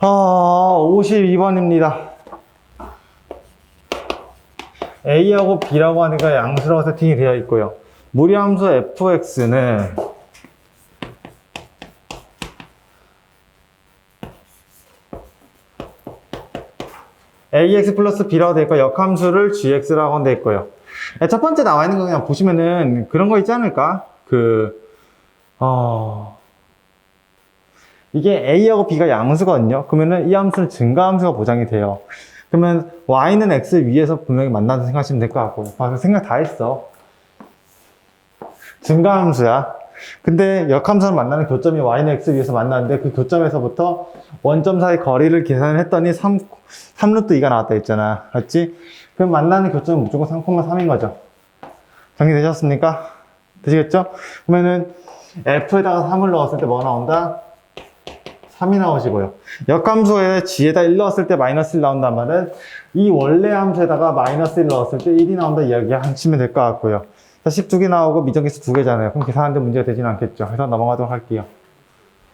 아, 52번입니다. A하고 B라고 하니까 양수라고 세팅이 되어 있고요. 무리함수 fx는 ax 플러스 b라고 되어 있고 역함수를 gx라고 되어 있고요. 네, 첫 번째 나와 있는 거 그냥 보시면은 그런 거 있지 않을까? 그, 어, 이게 a하고 b가 양수거든요. 그러면은 이 함수는 증가함수가 보장이 돼요. 그러면 y는 x 위에서 분명히 만난다 생각하시면 될 것 같고. 아, 생각 다 했어. 증가함수야. 근데 역함수는 만나는 교점이 y는 x 위에서 만나는데 그 교점에서부터 원점 사이 거리를 계산을 했더니 3, 3루트 2가 나왔다 했잖아. 맞지? 그럼 만나는 교점은 무조건 3,3인 거죠. 정리되셨습니까? 되시겠죠? 그러면은 f에다가 3을 넣었을 때뭐 나온다? 3이 나오시고요. 역함수에 g에다 1 넣었을 때 마이너스 1 나온단 말은 이 원래 함수에다가 마이너스 1 넣었을 때 1이 나온다 이야기 하시면 될 것 같고요. 자, 12개 나오고 미정계수 2개잖아요. 그럼 계산하는데 문제가 되지는 않겠죠. 그래서 넘어가도록 할게요.